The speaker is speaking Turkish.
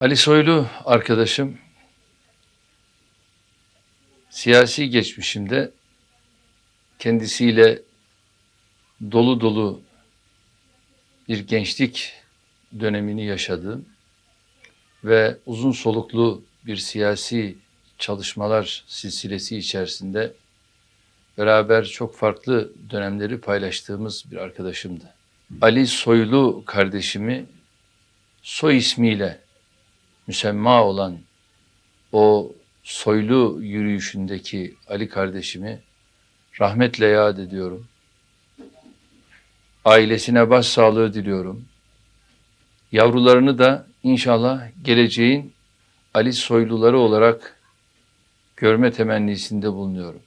Ali Soylu arkadaşım siyasi geçmişimde kendisiyle dolu dolu bir gençlik dönemini yaşadığım ve uzun soluklu bir siyasi çalışmalar silsilesi içerisinde beraber çok farklı dönemleri paylaştığımız bir arkadaşımdı. Ali Soylu kardeşimi soy ismiyle müsemma olan o soylu yürüyüşündeki Ali kardeşimi rahmetle yad ediyorum. Ailesine başsağlığı diliyorum. Yavrularını da inşallah geleceğin Ali soyluları olarak görme temennisinde bulunuyorum.